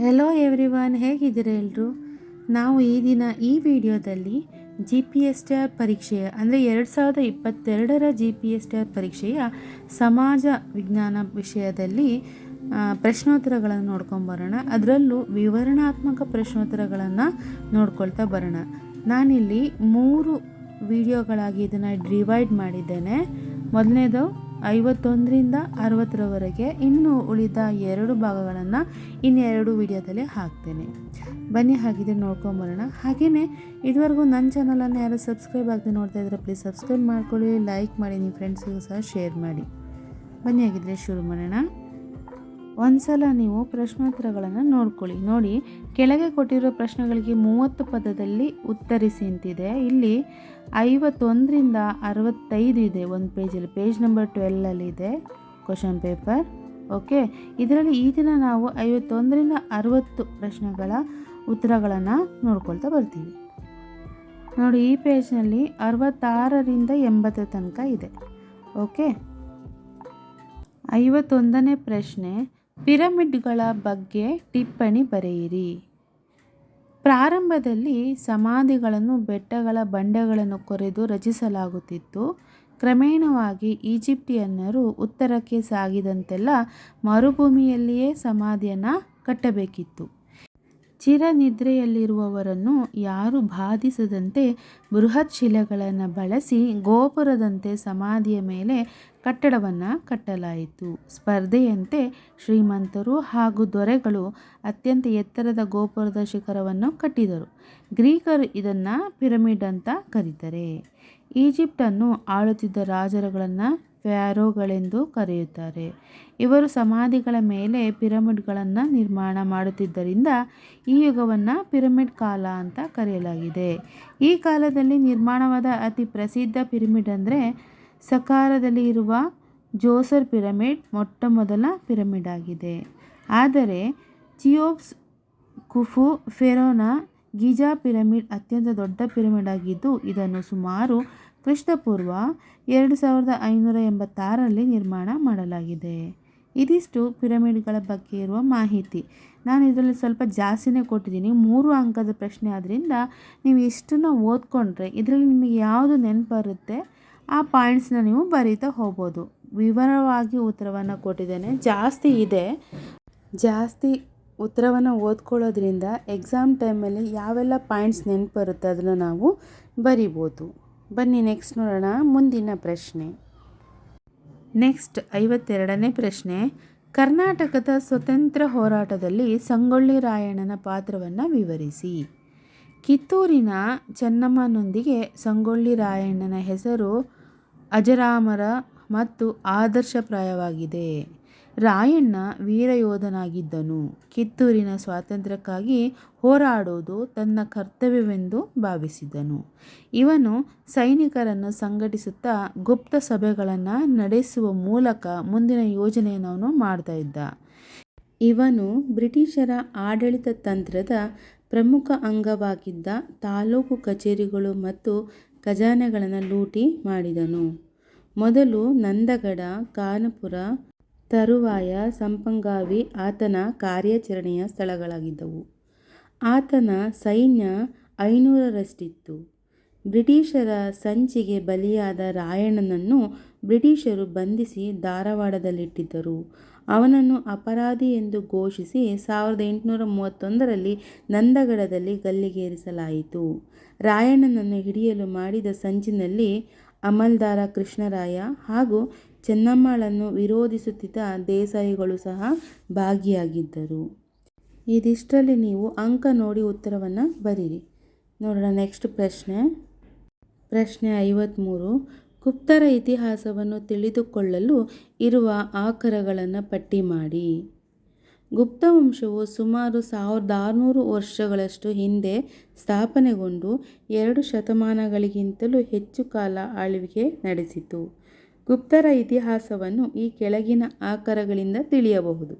Hello everyone ಹೇಗಿದ್ದೀರಾ ಎಲ್ಲರೂ ನಾವು ಈ ದಿನ ಈ ವಿಡಿಯೋದಲ್ಲಿ G P S T R ಪರೀಕ್ಷೆಯ, ಅಂದರೆ ಎರಡು ಸಾವಿರದ ಇಪ್ಪತ್ತೆರಡರ G P S T R ಪರೀಕ್ಷೆಯ ಸಮಾಜ ವಿಜ್ಞಾನ ವಿಷಯದಲ್ಲಿ ಪ್ರಶ್ನೋತ್ತರಗಳನ್ನು ನೋಡ್ಕೊಂಡು ಬರೋಣ. ಅದರಲ್ಲೂ ವಿವರಣಾತ್ಮಕ ಪ್ರಶ್ನೋತ್ತರಗಳನ್ನು ನೋಡ್ಕೊಳ್ತಾ ಬರೋಣ. ನಾನಿಲ್ಲಿ ಮೂರು ವಿಡಿಯೋಗಳಾಗಿ ಇದನ್ನು ಡಿವೈಡ್ ಮಾಡಿದ್ದೇನೆ. ಮೊದಲನೇದು ಐವತ್ತೊಂದರಿಂದ ಅರವತ್ತರವರೆಗೆ ಇನ್ನು ಉಳಿದ ಎರಡು ಭಾಗಗಳನ್ನು ಇನ್ನೆರಡು ವಿಡಿಯೋದಲ್ಲಿ ಹಾಕ್ತೇನೆ. ಬನ್ನಿ, ಹಾಗಿದ್ರೆ ನೋಡ್ಕೊಂಬರೋಣ ಹಾಗೆಯೇ ಇದುವರೆಗೂ ನನ್ನ ಚಾನಲನ್ನು ಯಾರು ಸಬ್ಸ್ಕ್ರೈಬ್ ಆಗದೆ ನೋಡ್ತಾ ಇದ್ರೆ ಪ್ಲೀಸ್ ಸಬ್ಸ್ಕ್ರೈಬ್ ಮಾಡ್ಕೊಳ್ಳಿ ಲೈಕ್ ಮಾಡಿ ನಿಮ್ಮ ಫ್ರೆಂಡ್ಸಿಗೂ ಸಹ ಶೇರ್ ಮಾಡಿ. ಬನ್ನಿ, ಹಾಗಿದ್ರೆ ಶುರು ಮಾಡೋಣ. ಒಂದ್ಸಲ ನೀವು ಪ್ರಶ್ನೋತ್ತರಗಳನ್ನು ನೋಡ್ಕೊಳ್ಳಿ. ನೋಡಿ, ಕೆಳಗೆ ಕೊಟ್ಟಿರೋ ಪ್ರಶ್ನೆಗಳಿಗೆ ಮೂವತ್ತು ಪದದಲ್ಲಿ ಉತ್ತರಿಸಿ ಅಂತಿದೆ ಇಲ್ಲಿ ಐವತ್ತೊಂದರಿಂದ ಅರವತ್ತೈದು ಇದೆ ಒಂದು ಪೇಜಲ್ಲಿ. ಪೇಜ್ ನಂಬರ್ ಟ್ವೆಲ್ಲಲ್ಲಿ ಇದೆ. ಕ್ವಶನ್ ಪೇಪರ್ ಓಕೆ ಇದರಲ್ಲಿ ಈ ದಿನ ನಾವು ಐವತ್ತೊಂದರಿಂದ ಅರವತ್ತು ಪ್ರಶ್ನೆಗಳ ಉತ್ತರಗಳನ್ನು ನೋಡ್ಕೊಳ್ತಾ ಬರ್ತೀವಿ. ನೋಡಿ, ಈ ಪೇಜ್ನಲ್ಲಿ ಅರವತ್ತಾರರಿಂದ ಎಂಬತ್ತರ ತನಕ ಇದೆ. ಓಕೆ ಐವತ್ತೊಂದನೇ ಪ್ರಶ್ನೆ. ಪಿರಮಿಡ್ಗಳ ಬಗ್ಗೆ ಟಿಪ್ಪಣಿ ಬರೆಯಿರಿ. ಪ್ರಾರಂಭದಲ್ಲಿ ಸಮಾಧಿಗಳನ್ನು ಬೆಟ್ಟಗಳ ಬಂಡೆಗಳನ್ನು ಕೊರೆದು ರಚಿಸಲಾಗುತ್ತಿತ್ತು. ಕ್ರಮೇಣವಾಗಿ ಈಜಿಪ್ಟಿಯನ್ನರು ಉತ್ತರಕ್ಕೆ ಸಾಗಿದಂತೆಲ್ಲ ಮರುಭೂಮಿಯಲ್ಲಿಯೇ ಸಮಾಧಿಯನ್ನು ಕಟ್ಟಬೇಕಿತ್ತು. ಚಿರನಿದ್ರೆಯಲ್ಲಿರುವವರನ್ನು ಯಾರು ಬಾಧಿಸದಂತೆ ಬೃಹತ್ ಶಿಲೆಗಳನ್ನು ಬಳಸಿ ಗೋಪುರದಂತೆ ಸಮಾಧಿಯ ಮೇಲೆ ಕಟ್ಟಡವನ್ನು ಕಟ್ಟಲಾಯಿತು. ಸ್ಪರ್ಧೆಯಂತೆ ಶ್ರೀಮಂತರು ಹಾಗೂ ದೊರೆಗಳು ಅತ್ಯಂತ ಎತ್ತರದ ಗೋಪುರದ ಶಿಖರವನ್ನು ಕಟ್ಟಿದರು. ಗ್ರೀಕರು ಇದನ್ನು ಪಿರಮಿಡ್ ಅಂತ ಕರೀತಾರೆ. ಈಜಿಪ್ಟನ್ನು ಆಳುತ್ತಿದ್ದ ರಾಜರುಗಳನ್ನು ಫ್ಯಾರೋಗಳೆಂದು ಕರೆಯುತ್ತಾರೆ. ಇವರು ಸಮಾಧಿಗಳ ಮೇಲೆ ಪಿರಮಿಡ್ಗಳನ್ನು ನಿರ್ಮಾಣ ಮಾಡುತ್ತಿದ್ದರಿಂದ ಈ ಯುಗವನ್ನು ಪಿರಮಿಡ್ ಕಾಲ ಅಂತ ಕರೆಯಲಾಗಿದೆ. ಈ ಕಾಲದಲ್ಲಿ ನಿರ್ಮಾಣವಾದ ಅತಿ ಪ್ರಸಿದ್ಧ ಪಿರಮಿಡ್ ಅಂದರೆ ಸಕಾರದಲ್ಲಿ ಇರುವ ಜೋಸರ್ ಪಿರಮಿಡ್ ಮೊಟ್ಟ ಮೊದಲ ಪಿರಮಿಡ್ ಆಗಿದೆ. ಆದರೆ ಚಿಯೋಪ್ಸ್ ಕುಫು ಫೆರೋನ ಗೀಜಾ ಪಿರಮಿಡ್ ಅತ್ಯಂತ ದೊಡ್ಡ ಪಿರಮಿಡ್ ಆಗಿದ್ದು ಇದನ್ನು ಸುಮಾರು ಕ್ರಿಸ್ತಪೂರ್ವ ಎರಡು ಸಾವಿರದ ಐನೂರ ಎಂಬತ್ತಾರರಲ್ಲಿ ನಿರ್ಮಾಣ ಮಾಡಲಾಗಿದೆ. ಇದಿಷ್ಟು ಪಿರಮಿಡ್ಗಳ ಬಗ್ಗೆ ಇರುವ ಮಾಹಿತಿ. ನಾನು ಇದರಲ್ಲಿ ಸ್ವಲ್ಪ ಜಾಸ್ತಿನೇ ಕೊಟ್ಟಿದ್ದೀನಿ. ಮೂರು ಅಂಕದ ಪ್ರಶ್ನೆ ಆದ್ದರಿಂದ ನೀವು ಇಷ್ಟನ್ನು ಓದ್ಕೊಂಡ್ರೆ ಇದರಲ್ಲಿ ನಿಮಗೆ ಯಾವುದು ನೆನಪು ಬರುತ್ತೆ ಆ ಪಾಯಿಂಟ್ಸ್ನ ನೀವು ಬರೀತಾ ಹೋಗ್ಬೋದು. ವಿವರವಾಗಿ ಉತ್ತರವನ್ನು ಕೊಟ್ಟಿದ್ದೇನೆ. ಜಾಸ್ತಿ ಇದೆ. ಜಾಸ್ತಿ ಉತ್ತರವನ್ನು ಓದ್ಕೊಳ್ಳೋದ್ರಿಂದ ಎಕ್ಸಾಮ್ ಟೈಮಲ್ಲಿ ಯಾವೆಲ್ಲ ಪಾಯಿಂಟ್ಸ್ ನೆನಪು ಬರುತ್ತೆ ಅದನ್ನು ನಾವು ಬರಿಬೋದು. ಬನ್ನಿ ನೆಕ್ಸ್ಟ್ ನೋಡೋಣ, ಮುಂದಿನ ಪ್ರಶ್ನೆ. ನೆಕ್ಸ್ಟ್ ಐವತ್ತೆರಡನೇ ಪ್ರಶ್ನೆ, ಕರ್ನಾಟಕದ ಸ್ವತಂತ್ರ ಹೋರಾಟದಲ್ಲಿ ಸಂಗೊಳ್ಳಿ ರಾಯಣ್ಣನ ಪಾತ್ರವನ್ನು ವಿವರಿಸಿ. ಕಿತ್ತೂರಿನ ಚೆನ್ನಮ್ಮನೊಂದಿಗೆ ಸಂಗೊಳ್ಳಿ ರಾಯಣ್ಣನ ಹೆಸರು ಅಜರಾಮರ ಮತ್ತು ಆದರ್ಶಪ್ರಾಯವಾಗಿದೆ. ರಾಯಣ್ಣ ವೀರಯೋಧನಾಗಿದ್ದನು. ಕಿತ್ತೂರಿನ ಸ್ವಾತಂತ್ರ್ಯಕ್ಕಾಗಿ ಹೋರಾಡುವುದು ತನ್ನ ಕರ್ತವ್ಯವೆಂದು ಭಾವಿಸಿದನು. ಇವನು ಸೈನಿಕರನ್ನು ಸಂಘಟಿಸುತ್ತಾ ಗುಪ್ತ ಸಭೆಗಳನ್ನು ನಡೆಸುವ ಮೂಲಕ ಮುಂದಿನ ಯೋಜನೆಯನ್ನು ಅವನು ಮಾಡ್ತಾ ಇದ್ದ. ಇವನು ಬ್ರಿಟಿಷರ ಆಡಳಿತ ತಂತ್ರದ ಪ್ರಮುಖ ಅಂಗವಾಗಿದ್ದ ತಾಲೂಕು ಕಚೇರಿಗಳು ಮತ್ತು ಖಜಾನೆಗಳನ್ನು ಲೂಟಿ ಮಾಡಿದನು. ಮೊದಲು ನಂದಗಡ ಕಾನಪುರ ತರುವಾಯ ಸಂಪಂಗಾವಿ ಆತನ ಕಾರ್ಯಾಚರಣೆಯ ಸ್ಥಳಗಳಾಗಿದ್ದವು. ಆತನ ಸೈನ್ಯ ಐನೂರರಷ್ಟಿತ್ತು. ಬ್ರಿಟಿಷರ ಸಂಚಿಗೆ ಬಲಿಯಾದ ರಾಯಣ್ಣನನ್ನು ಬ್ರಿಟಿಷರು ಬಂಧಿಸಿ ಧಾರವಾಡದಲ್ಲಿಟ್ಟಿದ್ದರು. ಅವನನ್ನು ಅಪರಾಧಿ ಎಂದು ಘೋಷಿಸಿ ಸಾವಿರದ ಎಂಟುನೂರ ಮೂವತ್ತೊಂದರಲ್ಲಿ ನಂದಗಡದಲ್ಲಿ ಗಲ್ಲಿಗೇರಿಸಲಾಯಿತು. ರಾಯಣ್ಣನನ್ನು ಹಿಡಿಯಲು ಮಾಡಿದ ಸಂಚಿನಲ್ಲಿ ಅಮಲ್ದಾರ ಕೃಷ್ಣರಾಯ ಹಾಗೂ ಚೆನ್ನಮ್ಮಳನ್ನು ವಿರೋಧಿಸುತ್ತಿದ್ದ ದೇಸಾಯಿಗಳು ಸಹ ಭಾಗಿಯಾಗಿದ್ದರು. ಇದಿಷ್ಟರಲ್ಲಿ ನೀವು ಅಂಕ ನೋಡಿ ಉತ್ತರವನ್ನು ಬರೀರಿ. ನೋಡೋಣ ನೆಕ್ಸ್ಟ್ ಪ್ರಶ್ನೆ. ಪ್ರಶ್ನೆ ಐವತ್ತ್ಮೂರು ಗುಪ್ತರ ಇತಿಹಾಸವನ್ನು ತಿಳಿದುಕೊಳ್ಳಲು ಇರುವ ಆಕರಗಳನ್ನು ಪಟ್ಟಿ ಮಾಡಿ. ಗುಪ್ತ ವಂಶವು ಸುಮಾರು ಸಾವಿರದ ಆರುನೂರು ವರ್ಷಗಳಷ್ಟು ಹಿಂದೆ ಸ್ಥಾಪನೆಗೊಂಡು ಎರಡು ಶತಮಾನಗಳಿಗಿಂತಲೂ ಹೆಚ್ಚು ಕಾಲ ಆಳ್ವಿಕೆ ನಡೆಸಿತು. ಗುಪ್ತರ ಇತಿಹಾಸವನ್ನು ಈ ಕೆಳಗಿನ ಆಕರಗಳಿಂದ ತಿಳಿಯಬಹುದು.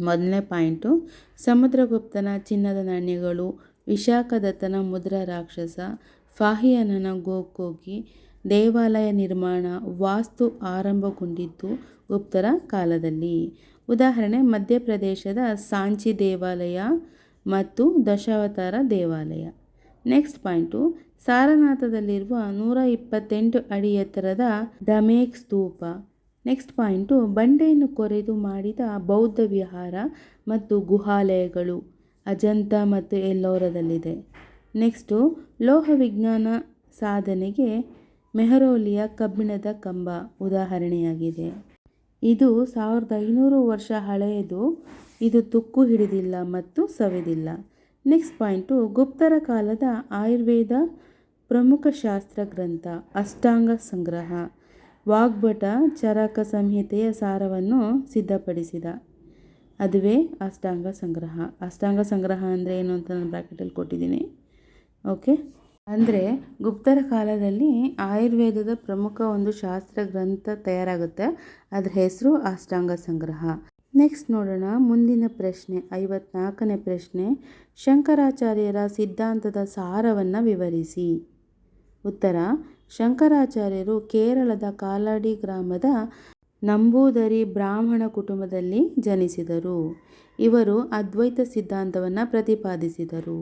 ಮೊದಲನೇ ಪಾಯಿಂಟು, ಸಮುದ್ರಗುಪ್ತನ ಚಿನ್ನದ ನಾಣ್ಯಗಳು, ವಿಶಾಖದತ್ತನ ಮುದ್ರ ರಾಕ್ಷಸ, ಫಾಹಿಯನನ ಗೋಕೋಗಿ ದೇವಾಲಯ ನಿರ್ಮಾಣ, ವಾಸ್ತು ಆರಂಭಗೊಂಡಿದ್ದು ಗುಪ್ತರ ಕಾಲದಲ್ಲಿ. ಉದಾಹರಣೆ, ಮಧ್ಯಪ್ರದೇಶದ ಸಾಂಚಿ ದೇವಾಲಯ ಮತ್ತು ದಶಾವತಾರ ದೇವಾಲಯ. ನೆಕ್ಸ್ಟ್ ಪಾಯಿಂಟು ಸಾರನಾಥದಲ್ಲಿರುವ ನೂರ ಇಪ್ಪತ್ತೆಂಟು ಅಡಿ ಎತ್ತರದ ಡಮೇಕ್ ಸ್ತೂಪ. ನೆಕ್ಸ್ಟ್ ಪಾಯಿಂಟು ಬಂಡೆಯನ್ನು ಕೊರೆದು ಮಾಡಿದ ಬೌದ್ಧ ವಿಹಾರ ಮತ್ತು ಗುಹಾಲಯಗಳು ಅಜಂತ ಮತ್ತು ಎಲ್ಲೋರದಲ್ಲಿದೆ. ನೆಕ್ಸ್ಟು ಲೋಹ ವಿಜ್ಞಾನ ಸಾಧನೆಗೆ ಮೆಹರೋಲಿಯ ಕಬ್ಬಿಣದ ಕಂಬ ಉದಾಹರಣೆಯಾಗಿದೆ. ಇದು ಸಾವಿರದ ಐನೂರು ವರ್ಷ ಹಳೆಯದು, ಇದು ತುಕ್ಕು ಹಿಡಿದಿಲ್ಲ ಮತ್ತು ಸವೆದಿಲ್ಲ. ನೆಕ್ಸ್ಟ್ ಪಾಯಿಂಟು ಗುಪ್ತರ ಕಾಲದ ಆಯುರ್ವೇದ ಪ್ರಮುಖ ಶಾಸ್ತ್ರ ಗ್ರಂಥ ಅಷ್ಟಾಂಗ ಸಂಗ್ರಹ. ವಾಗ್ಭಟ ಚರಕ ಸಂಹಿತೆಯ ಸಾರವನ್ನು ಸಿದ್ಧಪಡಿಸಿದ. ಅದುವೇ ಅಷ್ಟಾಂಗ ಸಂಗ್ರಹ. ಅಷ್ಟಾಂಗ ಸಂಗ್ರಹ ಅಂದರೆ ಏನು ಅಂತ ನಾನು ಬ್ರ್ಯಾಕೆಟಲ್ಲಿ ಕೊಟ್ಟಿದ್ದೀನಿ. ಓಕೆ ಅಂದರೆ ಗುಪ್ತರ ಕಾಲದಲ್ಲಿ ಆಯುರ್ವೇದದ ಪ್ರಮುಖ ಒಂದು ಶಾಸ್ತ್ರ ಗ್ರಂಥ ತಯಾರಾಗುತ್ತೆ. ಅದರ ಹೆಸರು ಅಷ್ಟಾಂಗ ಸಂಗ್ರಹ. ನೆಕ್ಸ್ಟ್ ನೋಡೋಣ. ಮುಂದಿನ ಪ್ರಶ್ನೆ, ಐವತ್ನಾಲ್ಕನೇ ಪ್ರಶ್ನೆ. ಶಂಕರಾಚಾರ್ಯರ ಸಿದ್ಧಾಂತದ ಸಾರವನ್ನು ವಿವರಿಸಿ. ಉತ್ತರ, ಶಂಕರಾಚಾರ್ಯರು ಕೇರಳದ ಕಾಲಾಡಿ ಗ್ರಾಮದ ನಂಬೂದರಿ ಬ್ರಾಹ್ಮಣ ಕುಟುಂಬದಲ್ಲಿ ಜನಿಸಿದರು. ಇವರು ಅದ್ವೈತ ಸಿದ್ಧಾಂತವನ್ನು ಪ್ರತಿಪಾದಿಸಿದರು.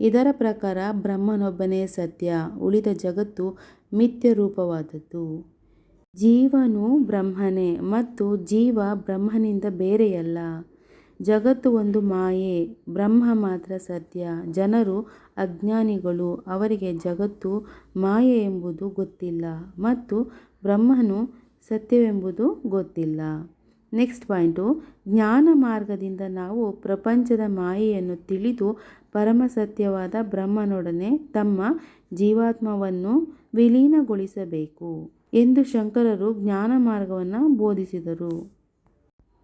ಇದರ ಪ್ರಕಾರ ಬ್ರಹ್ಮನೊಬ್ಬನೇ ಸತ್ಯ, ಉಳಿದ ಜಗತ್ತು ಮಿಥ್ಯ ರೂಪವಾದದ್ದು. ಜೀವನು ಬ್ರಹ್ಮನೇ ಮತ್ತು ಜೀವ ಬ್ರಹ್ಮನಿಂದ ಬೇರೆಯಲ್ಲ. ಜಗತ್ತು ಒಂದು ಮಾಯೆ, ಬ್ರಹ್ಮ ಮಾತ್ರ ಸತ್ಯ, ಜನರು ಅಜ್ಞಾನಿಗಳು, ಅವರಿಗೆ ಜಗತ್ತು ಮಾಯೆ ಎಂಬುದು ಗೊತ್ತಿಲ್ಲ ಮತ್ತು ಬ್ರಹ್ಮನು ಸತ್ಯವೆಂಬುದು ಗೊತ್ತಿಲ್ಲ. ನೆಕ್ಸ್ಟ್ ಪಾಯಿಂಟು, ಜ್ಞಾನ ಮಾರ್ಗದಿಂದ ನಾವು ಪ್ರಪಂಚದ ಮಾಯೆಯನ್ನು ತಿಳಿದು ಪರಮ ಸತ್ಯವಾದ ಬ್ರಹ್ಮನೊಡನೆ ತಮ್ಮ ಜೀವಾತ್ಮವನ್ನು ವಿಲೀನಗೊಳಿಸಬೇಕು ಎಂದು ಶಂಕರರು ಜ್ಞಾನ ಮಾರ್ಗವನ್ನು ಬೋಧಿಸಿದರು.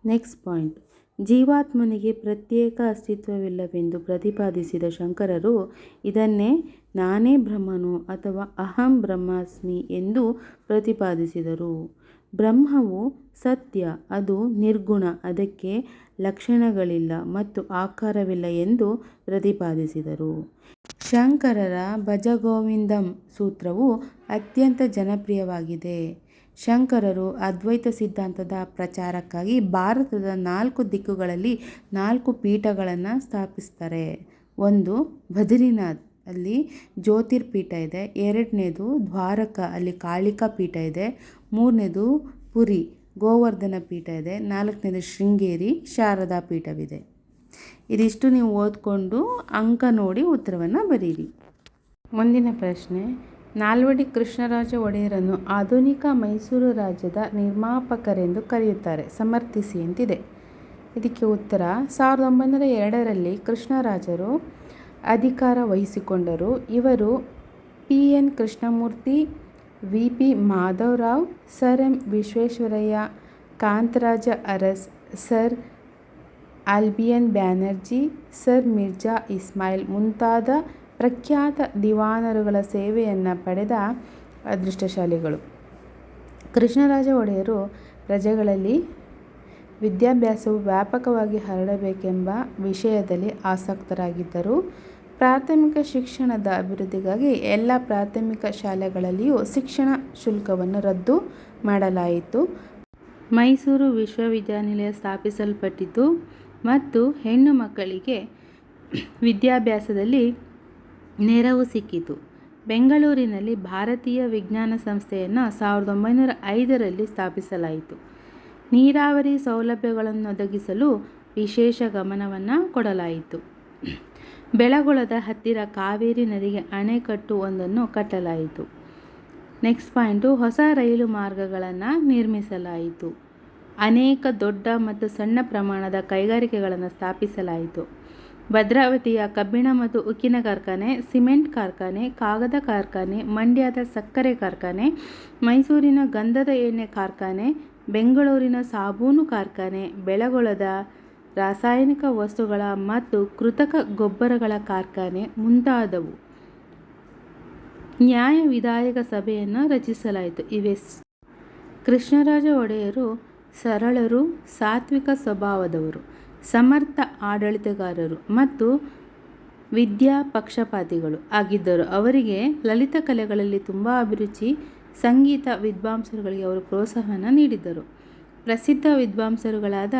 ನೆಕ್ಸ್ಟ್ ಪಾಯಿಂಟ್ ಜೀವಾತ್ಮನಿಗೆ ಪ್ರತ್ಯೇಕ ಅಸ್ತಿತ್ವವಿಲ್ಲವೆಂದು ಪ್ರತಿಪಾದಿಸಿದ ಶಂಕರರು, ಇದನ್ನೇ ನಾನೇ ಬ್ರಹ್ಮನು ಅಥವಾ ಅಹಂ ಬ್ರಹ್ಮಾಸ್ಮಿ ಎಂದು ಪ್ರತಿಪಾದಿಸಿದರು. ಬ್ರಹ್ಮವು ಸತ್ಯ, ಅದು ನಿರ್ಗುಣ, ಅದಕ್ಕೆ ಲಕ್ಷಣಗಳಿಲ್ಲ ಮತ್ತು ಆಕಾರವಿಲ್ಲ ಎಂದು ಪ್ರತಿಪಾದಿಸಿದರು. ಶಂಕರರ ಭಜಗೋವಿಂದಂ ಸೂತ್ರವು ಅತ್ಯಂತ ಜನಪ್ರಿಯವಾಗಿದೆ. ಶಂಕರರು ಅದ್ವೈತ ಸಿದ್ಧಾಂತದ ಪ್ರಚಾರಕ್ಕಾಗಿ ಭಾರತದ ನಾಲ್ಕು ದಿಕ್ಕುಗಳಲ್ಲಿ ನಾಲ್ಕು ಪೀಠಗಳನ್ನು ಸ್ಥಾಪಿಸ್ತಾರೆ. ಒಂದು ಬದರಿನಾಥ್, ಅಲ್ಲಿ ಜ್ಯೋತಿರ್ಪೀಠ ಇದೆ. ಎರಡನೇದು ದ್ವಾರಕ, ಅಲ್ಲಿ ಕಾಳಿಕಾ ಪೀಠ ಇದೆ. ಮೂರನೇದು ಪುರಿ, ಗೋವರ್ಧನ ಪೀಠ ಇದೆ. ನಾಲ್ಕನೇದು ಶೃಂಗೇರಿ, ಶಾರದಾ ಪೀಠವಿದೆ. ಇದಿಷ್ಟು ನೀವು ಓದ್ಕೊಂಡು ಅಂಕ ನೋಡಿ ಉತ್ತರವನ್ನು ಬರೀರಿ. ಮುಂದಿನ ಪ್ರಶ್ನೆ ನಾಲ್ವಡಿ ಕೃಷ್ಣರಾಜ ಒಡೆಯರನ್ನು ಆಧುನಿಕ ಮೈಸೂರು ರಾಜ್ಯದ ನಿರ್ಮಾಪಕರೆಂದು ಕರೆಯುತ್ತಾರೆ. ಸಮರ್ಥಿಸಿ ಅಂತಿದೆ ಇದಕ್ಕೆ ಉತ್ತರ, ಸಾವಿರದ ಒಂಬೈನೂರ ಎರಡರಲ್ಲಿ ಕೃಷ್ಣರಾಜರು ಅಧಿಕಾರ ವಹಿಸಿಕೊಂಡರು. ಇವರು P N Krishnamurthy, V P Madhava Rao, sir M Visvesvaraya, Kantharaja Urs, sir Albion Banerjee, sir Mirza Ismail ಮುಂತಾದ ಪ್ರಖ್ಯಾತ ದಿವಾನರುಗಳ ಸೇವೆಯನ್ನು ಪಡೆದ ಅದೃಷ್ಟಶಾಲಿಗಳು. ಕೃಷ್ಣರಾಜ ಒಡೆಯರು ಪ್ರಜೆಗಳಲ್ಲಿ ವಿದ್ಯಾಭ್ಯಾಸವು ವ್ಯಾಪಕವಾಗಿ ಹರಡಬೇಕೆಂಬ ವಿಷಯದಲ್ಲಿ ಆಸಕ್ತರಾಗಿದ್ದರು. ಪ್ರಾಥಮಿಕ ಶಿಕ್ಷಣದ ಅಭಿವೃದ್ಧಿಗಾಗಿ ಎಲ್ಲ ಪ್ರಾಥಮಿಕ ಶಾಲೆಗಳಲ್ಲಿಯೂ ಶಿಕ್ಷಣ ಶುಲ್ಕವನ್ನು ರದ್ದು ಮಾಡಲಾಯಿತು. ಮೈಸೂರು ವಿಶ್ವವಿದ್ಯಾನಿಲಯ ಸ್ಥಾಪಿಸಲ್ಪಟ್ಟಿತು ಮತ್ತು ಹೆಣ್ಣು ಮಕ್ಕಳಿಗೆ ವಿದ್ಯಾಭ್ಯಾಸದಲ್ಲಿ ನೆರವು ಸಿಕ್ಕಿತು. ಬೆಂಗಳೂರಿನಲ್ಲಿ ಭಾರತೀಯ ವಿಜ್ಞಾನ ಸಂಸ್ಥೆಯನ್ನು ಸಾವಿರದ ಒಂಬೈನೂರ ಐದರಲ್ಲಿ ಸ್ಥಾಪಿಸಲಾಯಿತು. ನೀರಾವರಿ ಸೌಲಭ್ಯಗಳನ್ನು ಒದಗಿಸಲು ವಿಶೇಷ ಗಮನವನ್ನು ಕೊಡಲಾಯಿತು. ಬೆಳಗೊಳದ ಹತ್ತಿರ ಕಾವೇರಿ ನದಿಗೆ ಅಣೆಕಟ್ಟು ಒಂದನ್ನು ಕಟ್ಟಲಾಯಿತು. ನೆಕ್ಸ್ಟ್ ಪಾಯಿಂಟು, ಹೊಸ ರೈಲು ಮಾರ್ಗಗಳನ್ನು ನಿರ್ಮಿಸಲಾಯಿತು. ಅನೇಕ ದೊಡ್ಡ ಮತ್ತು ಸಣ್ಣ ಪ್ರಮಾಣದ ಕೈಗಾರಿಕೆಗಳನ್ನು ಸ್ಥಾಪಿಸಲಾಯಿತು. ಭದ್ರಾವತಿಯ ಕಬ್ಬಿಣ ಮತ್ತು ಉಕ್ಕಿನ ಕಾರ್ಖಾನೆ, ಸಿಮೆಂಟ್ ಕಾರ್ಖಾನೆ, ಕಾಗದ ಕಾರ್ಖಾನೆ, ಮಂಡ್ಯದ ಸಕ್ಕರೆ ಕಾರ್ಖಾನೆ, ಮೈಸೂರಿನ ಗಂಧದ ಎಣ್ಣೆ ಕಾರ್ಖಾನೆ, ಬೆಂಗಳೂರಿನ ಸಾಬೂನು ಕಾರ್ಖಾನೆ, ಬೆಳಗೊಳದ ರಾಸಾಯನಿಕ ವಸ್ತುಗಳ ಮತ್ತು ಕೃತಕ ಗೊಬ್ಬರಗಳ ಕಾರ್ಖಾನೆ ಮುಂತಾದವು. ನ್ಯಾಯ ವಿಧಾಯಕ ಸಭೆಯನ್ನು ರಚಿಸಲಾಯಿತು. ಇವೆ ಕೃಷ್ಣರಾಜ ಒಡೆಯರು, ಸರಳರು, ಸಾತ್ವಿಕ ಸ್ವಭಾವದವರು. ಸಮರ್ಥ ಆಡಳಿತಗಾರರು ಮತ್ತು ವಿದ್ಯಾ ಪಕ್ಷಪಾತಿಗಳು ಆಗಿದ್ದರು. ಅವರಿಗೆ ಲಲಿತ ಕಲೆಗಳಲ್ಲಿ ತುಂಬ ಅಭಿರುಚಿ, ಸಂಗೀತ ವಿದ್ವಾಂಸರುಗಳಿಗೆ ಅವರು ಪ್ರೋತ್ಸಾಹನ ನೀಡಿದ್ದರು. ಪ್ರಸಿದ್ಧ ವಿದ್ವಾಂಸರುಗಳಾದ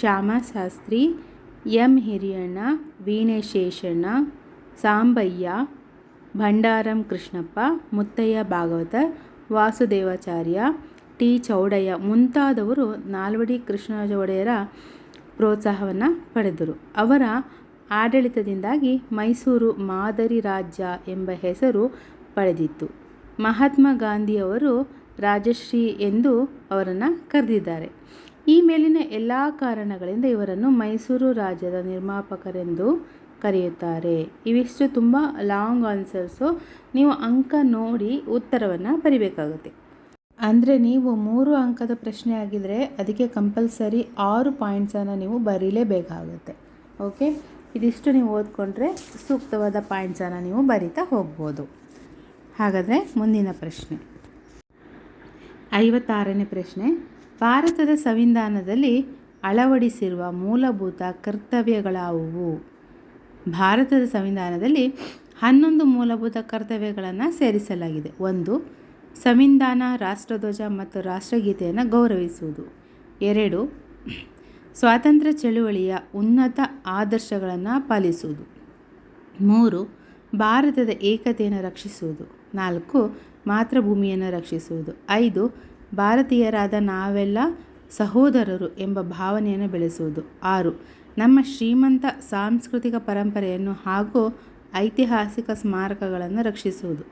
ಶ್ಯಾಮಶಾಸ್ತ್ರಿ ಎಂ ಹಿರಿಯಣ್ಣ, ವೀಣೆ ಶೇಷಣ್ಣ, ಸಾಂಬಯ್ಯ, ಭಂಡಾರಂ ಕೃಷ್ಣಪ್ಪ, ಮುತ್ತಯ್ಯ ಭಾಗವತರ್, ವಾಸುದೇವಾಚಾರ್ಯ, ಟಿ ಚೌಡಯ್ಯ ಮುಂತಾದವರು ನಾಲ್ವಡಿ ಕೃಷ್ಣರಾಜ ಒಡೆಯರ ಪ್ರೋತ್ಸಾಹವನ್ನು ಪಡೆದರು. ಅವರ ಆಡಳಿತದಿಂದಾಗಿ ಮೈಸೂರು ಮಾದರಿ ರಾಜ್ಯ ಎಂಬ ಹೆಸರು ಪಡೆದಿತ್ತು. ಮಹಾತ್ಮ ಗಾಂಧಿಯವರು ರಾಜಶ್ರೀ ಎಂದು ಅವರನ್ನು ಕರೆದಿದ್ದಾರೆ. ಈ ಮೇಲಿನ ಎಲ್ಲ ಕಾರಣಗಳಿಂದ ಇವರನ್ನು ಮೈಸೂರು ರಾಜ್ಯದ ನಿರ್ಮಾಪಕರೆಂದು ಕರೆಯುತ್ತಾರೆ. ಇವಿಷ್ಟು ತುಂಬ ಲಾಂಗ್ ಆನ್ಸರ್ಸು ನೀವು ಅಂಕ ನೋಡಿ ಉತ್ತರವನ್ನು ಬರಿಬೇಕಾಗುತ್ತೆ. ಅಂದರೆ ನೀವು ಮೂರು ಅಂಕದ ಪ್ರಶ್ನೆ ಆಗಿದ್ದರೆ ಅದಕ್ಕೆ ಕಂಪಲ್ಸರಿ ಆರು ಪಾಯಿಂಟ್ಸನ್ನು ನೀವು ಬರೀಲೇಬೇಕಾಗುತ್ತೆ. ಓಕೆ ಇದಿಷ್ಟು ನೀವು ಓದ್ಕೊಂಡ್ರೆ ಸೂಕ್ತವಾದ ಪಾಯಿಂಟ್ಸನ್ನು ನೀವು ಬರಿತಾ ಹೋಗ್ಬೋದು. ಹಾಗಾದರೆ ಮುಂದಿನ ಪ್ರಶ್ನೆ. ಐವತ್ತಾರನೇ ಪ್ರಶ್ನೆ. ಭಾರತದ ಸಂವಿಧಾನದಲ್ಲಿ ಅಳವಡಿಸಿರುವ ಮೂಲಭೂತ ಕರ್ತವ್ಯಗಳಾವುವು? ಭಾರತದ ಸಂವಿಧಾನದಲ್ಲಿ ಹನ್ನೊಂದು ಮೂಲಭೂತ ಕರ್ತವ್ಯಗಳನ್ನು ಸೇರಿಸಲಾಗಿದೆ. ಒಂದು ಸಂವಿಧಾನ, ರಾಷ್ಟ್ರಧ್ವಜ ಮತ್ತು ರಾಷ್ಟ್ರಗೀತೆಯನ್ನು ಗೌರವಿಸುವುದು. ಎರಡು, ಸ್ವಾತಂತ್ರ್ಯ ಚಳುವಳಿಯ ಉನ್ನತ ಆದರ್ಶಗಳನ್ನು ಪಾಲಿಸುವುದು. ಮೂರು, ಭಾರತದ ಏಕತೆಯನ್ನು ರಕ್ಷಿಸುವುದು. ನಾಲ್ಕು, ಮಾತೃಭೂಮಿಯನ್ನು ರಕ್ಷಿಸುವುದು. ಐದು, ಭಾರತೀಯರಾದ ನಾವೆಲ್ಲ ಸಹೋದರರು ಎಂಬ ಭಾವನೆಯನ್ನು ಬೆಳೆಸುವುದು. ಆರು, ನಮ್ಮ ಶ್ರೀಮಂತ ಸಾಂಸ್ಕೃತಿಕ ಪರಂಪರೆಯನ್ನು ಹಾಗೂ ಐತಿಹಾಸಿಕ ಸ್ಮಾರಕಗಳನ್ನು ರಕ್ಷಿಸುವುದು.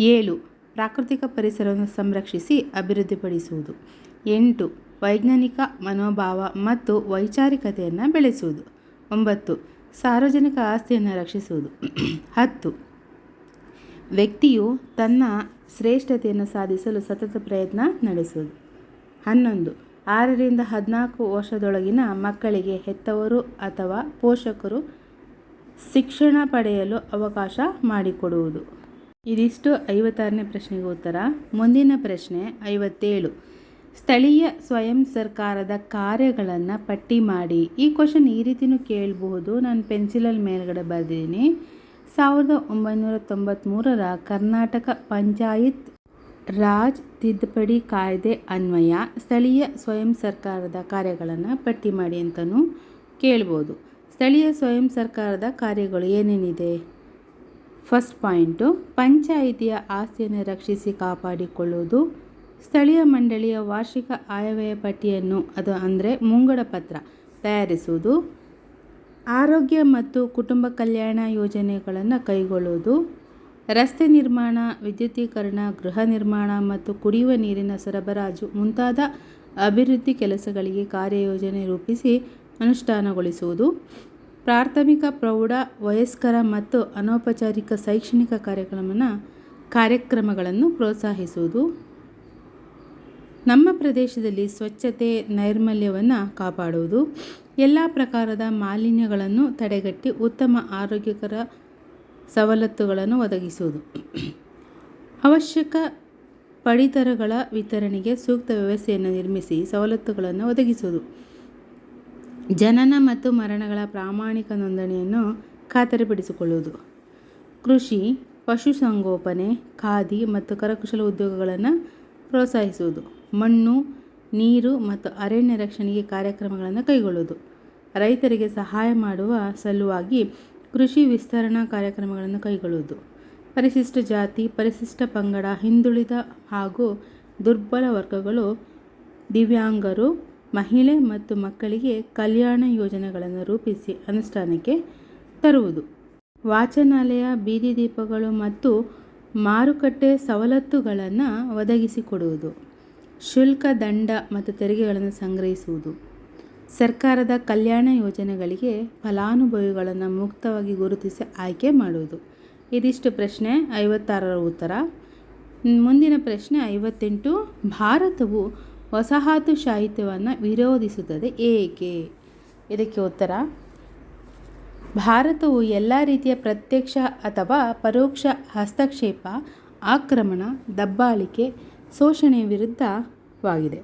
ಏಳು ಪ್ರಾಕೃತಿಕ ಪರಿಸರವನ್ನು ಸಂರಕ್ಷಿಸಿ ಅಭಿವೃದ್ಧಿಪಡಿಸುವುದು. ಎಂಟು, ವೈಜ್ಞಾನಿಕ ಮನೋಭಾವ ಮತ್ತು ವೈಚಾರಿಕತೆಯನ್ನು ಬೆಳೆಸುವುದು. ಒಂಬತ್ತು, ಸಾರ್ವಜನಿಕ ಆಸ್ತಿಯನ್ನು ರಕ್ಷಿಸುವುದು. ಹತ್ತು, ವ್ಯಕ್ತಿಯು ತನ್ನ ಶ್ರೇಷ್ಠತೆಯನ್ನು ಸಾಧಿಸಲು ಸತತ ಪ್ರಯತ್ನ ನಡೆಸುವುದು. ಹನ್ನೊಂದು, ಆರರಿಂದ ಹದಿನಾಲ್ಕು ವರ್ಷದೊಳಗಿನ ಮಕ್ಕಳಿಗೆ ಹೆತ್ತವರು ಅಥವಾ ಪೋಷಕರು ಶಿಕ್ಷಣ ಪಡೆಯಲು ಅವಕಾಶ ಮಾಡಿಕೊಡುವುದು. ಇದಿಷ್ಟು ಐವತ್ತಾರನೇ ಪ್ರಶ್ನೆಗೆ ಉತ್ತರ. ಮುಂದಿನ ಪ್ರಶ್ನೆ ಐವತ್ತೇಳು. ಸ್ಥಳೀಯ ಸ್ವಯಂ ಸರ್ಕಾರದ ಕಾರ್ಯಗಳನ್ನು ಪಟ್ಟಿ ಮಾಡಿ. ಈ ಕ್ವಶನ್ ಈ ರೀತಿಯೂ ಕೇಳಬಹುದು. ನಾನು ಪೆನ್ಸಿಲಲ್ಲಿ ಮೇಲ್ಗಡೆ ಬರೆದಿದ್ದೀನಿ. ಸಾವಿರದ ಒಂಬೈನೂರ ತೊಂಬತ್ತ್ಮೂರರ ಕರ್ನಾಟಕ ಪಂಚಾಯತ್ ರಾಜ್ ತಿದ್ದುಪಡಿ ಕಾಯ್ದೆ ಅನ್ವಯ ಸ್ಥಳೀಯ ಸ್ವಯಂ ಸರ್ಕಾರದ ಕಾರ್ಯಗಳನ್ನು ಪಟ್ಟಿ ಮಾಡಿ ಅಂತಲೂ ಕೇಳ್ಬೋದು. ಸ್ಥಳೀಯ ಸ್ವಯಂ ಸರ್ಕಾರದ ಕಾರ್ಯಗಳು ಏನೇನಿದೆ? ಫಸ್ಟ್ ಪಾಯಿಂಟು, ಪಂಚಾಯಿತಿಯ ಆಸ್ತಿಯನ್ನು ರಕ್ಷಿಸಿ ಕಾಪಾಡಿಕೊಳ್ಳುವುದು. ಸ್ಥಳೀಯ ಮಂಡಳಿಯ ವಾರ್ಷಿಕ ಆಯವ್ಯಯ ಪಟ್ಟಿಯನ್ನು, ಅದು ಅಂದರೆ ಮುಂಗಡ ಪತ್ರ, ತಯಾರಿಸುವುದು. ಆರೋಗ್ಯ ಮತ್ತು ಕುಟುಂಬ ಕಲ್ಯಾಣ ಯೋಜನೆಗಳನ್ನು ಕೈಗೊಳ್ಳುವುದು. ರಸ್ತೆ ನಿರ್ಮಾಣ ವಿದ್ಯುದೀಕರಣ ಗೃಹ ನಿರ್ಮಾಣ ಮತ್ತು ಕುಡಿಯುವ ನೀರಿನ ಸರಬರಾಜು ಮುಂತಾದ ಅಭಿವೃದ್ಧಿ ಕೆಲಸಗಳಿಗೆ ಕಾರ್ಯಯೋಜನೆ ರೂಪಿಸಿ ಅನುಷ್ಠಾನಗೊಳಿಸುವುದು. ಪ್ರಾಥಮಿಕ, ಪ್ರೌಢ, ವಯಸ್ಕರ ಮತ್ತು ಅನೌಪಚಾರಿಕ ಶೈಕ್ಷಣಿಕ ಕಾರ್ಯಕ್ರಮನ ಕಾರ್ಯಕ್ರಮಗಳನ್ನು ಪ್ರೋತ್ಸಾಹಿಸುವುದು. ನಮ್ಮ ಪ್ರದೇಶದಲ್ಲಿ ಸ್ವಚ್ಛತೆ, ನೈರ್ಮಲ್ಯವನ್ನು ಕಾಪಾಡುವುದು. ಎಲ್ಲ ಪ್ರಕಾರದ ಮಾಲಿನ್ಯಗಳನ್ನು ತಡೆಗಟ್ಟಿ ಉತ್ತಮ ಆರೋಗ್ಯಕರ ಸವಲತ್ತುಗಳನ್ನು ಒದಗಿಸುವುದು. ಅವಶ್ಯಕ ಪಡಿತರಗಳ ವಿತರಣೆಗೆ ಸೂಕ್ತ ವ್ಯವಸ್ಥೆಯನ್ನು ನಿರ್ಮಿಸಿ ಸವಲತ್ತುಗಳನ್ನು ಒದಗಿಸುವುದು. ಜನನ ಮತ್ತು ಮರಣಗಳ ಪ್ರಾಮಾಣಿಕ ನೋಂದಣಿಯನ್ನು ಖಾತರಿಪಡಿಸಿಕೊಳ್ಳುವುದು. ಕೃಷಿ ಪಶುಸಂಗೋಪನೆ ಖಾದಿ ಮತ್ತು ಕರಕುಶಲ ಉದ್ಯೋಗಗಳನ್ನು ಪ್ರೋತ್ಸಾಹಿಸುವುದು. ಮಣ್ಣು, ನೀರು ಮತ್ತು ಅರಣ್ಯ ರಕ್ಷಣೆಗೆ ಕಾರ್ಯಕ್ರಮಗಳನ್ನು ಕೈಗೊಳ್ಳುವುದು. ರೈತರಿಗೆ ಸಹಾಯ ಮಾಡುವ ಸಲುವಾಗಿ ಕೃಷಿ ವಿಸ್ತರಣಾ ಕಾರ್ಯಕ್ರಮಗಳನ್ನು ಕೈಗೊಳ್ಳುವುದು. ಪರಿಶಿಷ್ಟ ಜಾತಿ, ಪರಿಶಿಷ್ಟ ಪಂಗಡ ಹಿಂದುಳಿದ ಹಾಗೂ ದುರ್ಬಲ ವರ್ಗಗಳು, ದಿವ್ಯಾಂಗರು ಮಹಿಳೆ ಮತ್ತು ಮಕ್ಕಳಿಗೆ ಕಲ್ಯಾಣ ಯೋಜನೆಗಳನ್ನು ರೂಪಿಸಿ ಅನುಷ್ಠಾನಕ್ಕೆ ತರುವುದು. ವಾಚನಾಲಯ, ಬೀದಿ ದೀಪಗಳು ಮತ್ತು ಮಾರುಕಟ್ಟೆ ಸವಲತ್ತುಗಳನ್ನು ಒದಗಿಸಿಕೊಡುವುದು. ಶುಲ್ಕ ದಂಡ ಮತ್ತು ತೆರಿಗೆಗಳನ್ನು ಸಂಗ್ರಹಿಸುವುದು. ಸರ್ಕಾರದ ಕಲ್ಯಾಣ ಯೋಜನೆಗಳಿಗೆ ಫಲಾನುಭವಿಗಳನ್ನು ಮುಕ್ತವಾಗಿ ಗುರುತಿಸಿ ಆಯ್ಕೆ ಮಾಡುವುದು. ಇದಿಷ್ಟು ಪ್ರಶ್ನೆ, ಐವತ್ತಾರರ ಉತ್ತರ. ಮುಂದಿನ ಪ್ರಶ್ನೆ, ಐವತ್ತೆಂಟು. ಭಾರತವು ವಸಾಹತುಶಾಹಿತ್ಯವನ್ನು ವಿರೋಧಿಸುತ್ತದೆ ಏಕೆ? ಇದಕ್ಕೆ ಉತ್ತರ. ಭಾರತವು ಎಲ್ಲ ರೀತಿಯ ಪ್ರತ್ಯಕ್ಷ ಅಥವಾ ಪರೋಕ್ಷ ಹಸ್ತಕ್ಷೇಪ, ಆಕ್ರಮಣ, ದಬ್ಬಾಳಿಕೆ ಶೋಷಣೆಯ ವಿರುದ್ಧವಾಗಿದೆ.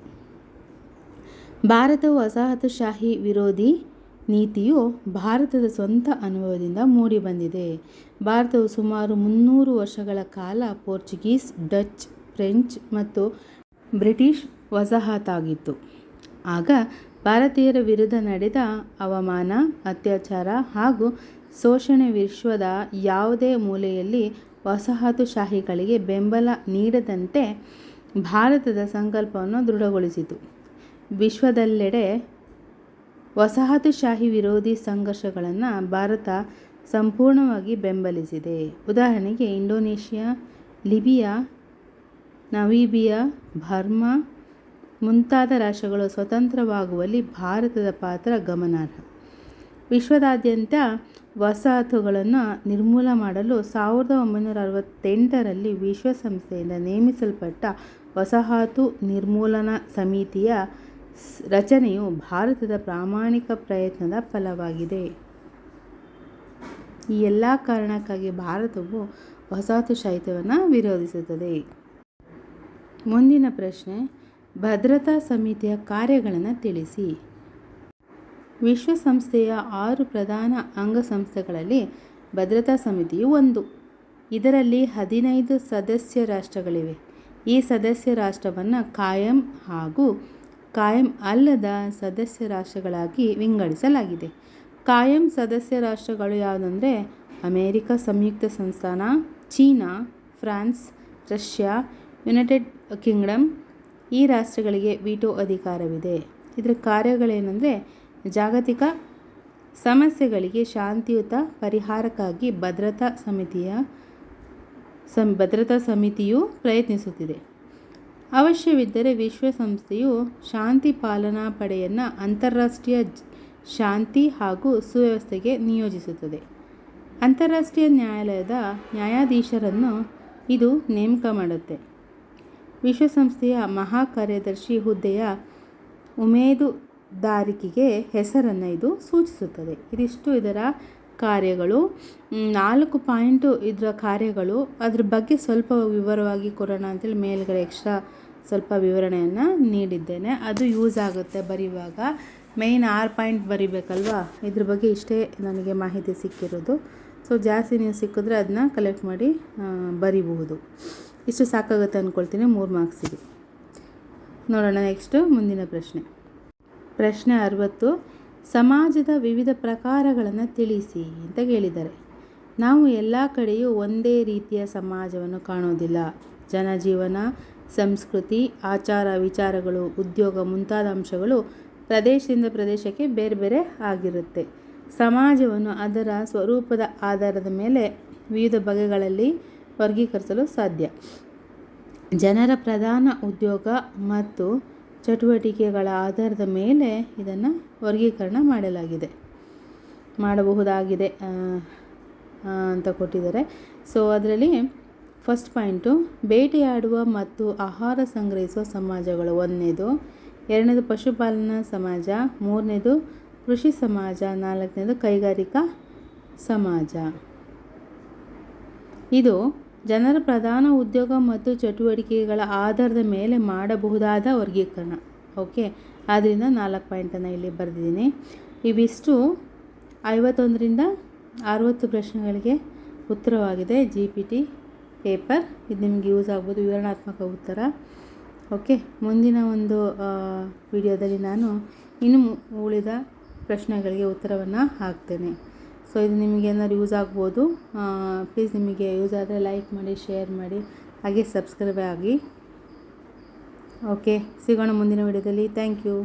ಭಾರತವು ವಸಾಹತುಶಾಹಿ ವಿರೋಧಿ ನೀತಿಯು ಭಾರತದ ಸ್ವಂತ ಅನುಭವದಿಂದ ಮೂಡಿಬಂದಿದೆ. ಭಾರತವು ಸುಮಾರು ಮುನ್ನೂರು ವರ್ಷಗಳ ಕಾಲ ಪೋರ್ಚುಗೀಸ್, ಡಚ್, ಫ್ರೆಂಚ್ ಮತ್ತು ಬ್ರಿಟಿಷ್ ವಸಾಹತಾಗಿತ್ತು. ಆಗ ಭಾರತೀಯರ ವಿರುದ್ಧ ನಡೆದ ಅವಮಾನ ಅತ್ಯಾಚಾರ ಹಾಗೂ ಶೋಷಣೆ ವಿಶ್ವದ ಯಾವುದೇ ಮೂಲೆಯಲ್ಲಿ ವಸಾಹತುಶಾಹಿಗಳಿಗೆ ಬೆಂಬಲ ನೀಡದಂತೆ ಭಾರತದ ಸಂಕಲ್ಪವನ್ನು ದೃಢಗೊಳಿಸಿತು. ವಿಶ್ವದೆಲ್ಲೆಡೆ ವಸಾಹತುಶಾಹಿ ವಿರೋಧಿ ಸಂಘರ್ಷಗಳನ್ನು ಭಾರತ ಸಂಪೂರ್ಣವಾಗಿ ಬೆಂಬಲಿಸಿದೆ. ಉದಾಹರಣೆಗೆ, ಇಂಡೋನೇಷ್ಯಾ, ಲಿಬಿಯಾ ನವೀಬಿಯಾ ಬರ್ಮಾ ಮುಂತಾದ ರಾಷ್ಟ್ರಗಳು ಸ್ವತಂತ್ರವಾಗುವಲ್ಲಿ ಭಾರತದ ಪಾತ್ರ ಗಮನಾರ್ಹ. ವಿಶ್ವದಾದ್ಯಂತ ವಸಾಹತುಗಳನ್ನು ನಿರ್ಮೂಲ ಮಾಡಲು ಸಾವಿರದ ಒಂಬೈನೂರ ಅರವತ್ತೆಂಟರಲ್ಲಿ ವಿಶ್ವಸಂಸ್ಥೆಯಿಂದ ನೇಮಿಸಲ್ಪಟ್ಟ ವಸಾಹತು ನಿರ್ಮೂಲನಾ ಸಮಿತಿಯ ರಚನೆಯು ಭಾರತದ ಪ್ರಾಮಾಣಿಕ ಪ್ರಯತ್ನದ ಫಲವಾಗಿದೆ. ಈ ಎಲ್ಲ ಕಾರಣಕ್ಕಾಗಿ ಭಾರತವು ವಸಾಹತುಶಾಹಿತ್ಯವನ್ನು ವಿರೋಧಿಸುತ್ತದೆ. ಮುಂದಿನ ಪ್ರಶ್ನೆ ಭದ್ರತಾ ಸಮಿತಿಯ ಕಾರ್ಯಗಳನ್ನು ತಿಳಿಸಿ. ವಿಶ್ವಸಂಸ್ಥೆಯ ಆರು ಪ್ರಧಾನ ಅಂಗಸಂಸ್ಥೆಗಳಲ್ಲಿ ಭದ್ರತಾ ಸಮಿತಿಯು ಒಂದು. ಇದರಲ್ಲಿ ಹದಿನೈದು ಸದಸ್ಯ ರಾಷ್ಟ್ರಗಳಿವೆ. ಈ ಸದಸ್ಯ ರಾಷ್ಟ್ರವನ್ನು ಕಾಯಂ ಹಾಗೂ ಕಾಯಂ ಅಲ್ಲದ ಸದಸ್ಯ ರಾಷ್ಟ್ರಗಳಾಗಿ ವಿಂಗಡಿಸಲಾಗಿದೆ. ಕಾಯಂ ಸದಸ್ಯ ರಾಷ್ಟ್ರಗಳು ಯಾವುದಂದರೆ ಅಮೇರಿಕ ಸಂಯುಕ್ತ ಸಂಸ್ಥಾನ, China, France, Russia, United Kingdom ಈ ರಾಷ್ಟ್ರಗಳಿಗೆ ವಿಟೋ ಅಧಿಕಾರವಿದೆ. ಇದರ ಕಾರ್ಯಗಳೇನೆಂದರೆ ಜಾಗತಿಕ ಸಮಸ್ಯೆಗಳಿಗೆ ಶಾಂತಿಯುತ ಪರಿಹಾರಕ್ಕಾಗಿ ಭದ್ರತಾ ಸಮಿತಿಯ ಸಂ ಭದ್ರತಾ ಸಮಿತಿಯು ಪ್ರಯತ್ನಿಸುತ್ತಿದೆ. ಅವಶ್ಯವಿದ್ದರೆ ವಿಶ್ವಸಂಸ್ಥೆಯು ಶಾಂತಿ ಪಾಲನಾ ಪಡೆಯನ್ನು ಅಂತಾರಾಷ್ಟ್ರೀಯ ಶಾಂತಿ ಹಾಗೂ ಸುವ್ಯವಸ್ಥೆಗೆ ನಿಯೋಜಿಸುತ್ತದೆ. ಅಂತಾರಾಷ್ಟ್ರೀಯ ನ್ಯಾಯಾಲಯದ ನ್ಯಾಯಾಧೀಶರನ್ನು ಇದು ನೇಮಕ ಮಾಡುತ್ತೆ. ವಿಶ್ವಸಂಸ್ಥೆಯ ಮಹಾ ಕಾರ್ಯದರ್ಶಿ ಹುದ್ದೆಯ ಉಮೇದುದಾರಿಕೆಗೆ ಹೆಸರನ್ನು ಇದು ಸೂಚಿಸುತ್ತದೆ. ಇದಿಷ್ಟು ಇದರ ಕಾರ್ಯಗಳು. ನಾಲ್ಕು ಪಾಯಿಂಟು ಇದರ ಕಾರ್ಯಗಳು. ಅದ್ರ ಬಗ್ಗೆ ಸ್ವಲ್ಪ ವಿವರವಾಗಿ ಕೊಡೋಣ ಅಂತೇಳಿ ಮೇಲ್ಗಡೆ ಎಕ್ಸ್ಟ್ರಾ ಸ್ವಲ್ಪ ವಿವರಣೆಯನ್ನು ನೀಡಿದ್ದೇನೆ. ಅದು ಯೂಸ್ ಆಗುತ್ತೆ ಬರೆಯುವಾಗ. ಮೇಯ್ನ್ ಆರು ಪಾಯಿಂಟ್ ಬರಿಬೇಕಲ್ವಾ? ಇದ್ರ ಬಗ್ಗೆ ಇಷ್ಟೇ ನನಗೆ ಮಾಹಿತಿ ಸಿಕ್ಕಿರೋದು. ಸೊ, ಜಾಸ್ತಿ ನೀವು ಸಿಕ್ಕಿದ್ರೆ ಅದನ್ನ ಕಲೆಕ್ಟ್ ಮಾಡಿ ಬರಿಬಹುದು. ಇಷ್ಟು ಸಾಕಾಗುತ್ತೆ ಅಂದ್ಕೊಳ್ತೀನಿ ಮೂರು ಮಾರ್ಕ್ಸಿಗೆ ನೋಡೋಣ ನೆಕ್ಸ್ಟು ಮುಂದಿನ ಪ್ರಶ್ನೆ. ಪ್ರಶ್ನೆ ಅರವತ್ತು, ಸಮಾಜದ ವಿವಿಧ ಪ್ರಕಾರಗಳನ್ನು ತಿಳಿಸಿ ಅಂತ ಕೇಳಿದ್ದಾರೆ. ನಾವು ಎಲ್ಲ ಕಡೆಯೂ ಒಂದೇ ರೀತಿಯ ಸಮಾಜವನ್ನು ಕಾಣೋದಿಲ್ಲ. ಜನಜೀವನ, ಸಂಸ್ಕೃತಿ, ಆಚಾರ ವಿಚಾರಗಳು, ಉದ್ಯೋಗ ಮುಂತಾದ ಅಂಶಗಳು ಪ್ರದೇಶದಿಂದ ಪ್ರದೇಶಕ್ಕೆ ಬೇರೆ ಬೇರೆ ಆಗಿರುತ್ತೆ. ಸಮಾಜವನ್ನು ಅದರ ಸ್ವರೂಪದ ಆಧಾರದ ಮೇಲೆ ವಿವಿಧ ಬಗೆಗಳಲ್ಲಿ ವರ್ಗೀಕರಿಸಲು ಸಾಧ್ಯ. ಜನರ ಪ್ರಧಾನ ಉದ್ಯೋಗ ಮತ್ತು ಚಟುವಟಿಕೆಗಳ ಆಧಾರದ ಮೇಲೆ ಇದನ್ನು ವರ್ಗೀಕರಣ ಮಾಡಲಾಗಿದೆ. ಮಾಡಬಹುದಾಗಿದೆ ಅಂತ ಕೊಟ್ಟಿದ್ದಾರೆ. ಸೊ ಅದರಲ್ಲಿ ಫಸ್ಟ್ ಪಾಯಿಂಟು ಬೇಟೆಯಾಡುವ ಮತ್ತು ಆಹಾರ ಸಂಗ್ರಹಿಸುವ ಸಮಾಜಗಳು. ಒಂದನೇದು, ಎರಡನೇದು ಪಶುಪಾಲನಾ ಸಮಾಜ, ಮೂರನೇದು ಕೃಷಿ ಸಮಾಜ, ನಾಲ್ಕನೇದು ಕೈಗಾರಿಕಾ ಸಮಾಜ. ಇದು ಜನರ ಪ್ರಧಾನ ಉದ್ಯೋಗ ಮತ್ತು ಚಟುವಟಿಕೆಗಳ ಆಧಾರದ ಮೇಲೆ ಮಾಡಬಹುದಾದ ವರ್ಗೀಕರಣ. ಓಕೆ? ಆದ್ದರಿಂದ ನಾಲ್ಕು ಪಾಯಿಂಟನ್ನು ಇಲ್ಲಿ ಬರೆದಿದ್ದೀನಿ. ಇವಿಷ್ಟು ಐವತ್ತೊಂದರಿಂದ ಅರುವತ್ತು ಪ್ರಶ್ನೆಗಳಿಗೆ ಉತ್ತರವಾಗಿದೆ ಜಿ ಪಿ ಟಿ ಪೇಪರ್ ಇದು ನಿಮಗೆ ಯೂಸ್ ಆಗ್ಬೋದು, ವಿವರಣಾತ್ಮಕ ಉತ್ತರ. ಓಕೆ? ಮುಂದಿನ ಒಂದು ವಿಡಿಯೋದಲ್ಲಿ ನಾನು ಇನ್ನು ಉಳಿದ ಪ್ರಶ್ನೆಗಳಿಗೆ ಉತ್ತರವನ್ನು ಹಾಕ್ತೇನೆ. ಸೊ ಇದು ನಿಮಗೆ ಏನಾದ್ರು ಯೂಸ್ ಆಗ್ಬೋದು. ಪ್ಲೀಸ್ ನಿಮಗೆ ಯೂಸ್ ಆದರೆ ಲೈಕ್ ಮಾಡಿ ಶೇರ್ ಮಾಡಿ. ಹಾಗೆ ಸಬ್ಸ್ಕ್ರೈಬ್ ಆಗಿ. ಓಕೆ ಸಿಗೋಣ ಮುಂದಿನ ವಿಡಿಯೋದಲ್ಲಿ ಥ್ಯಾಂಕ್ ಯು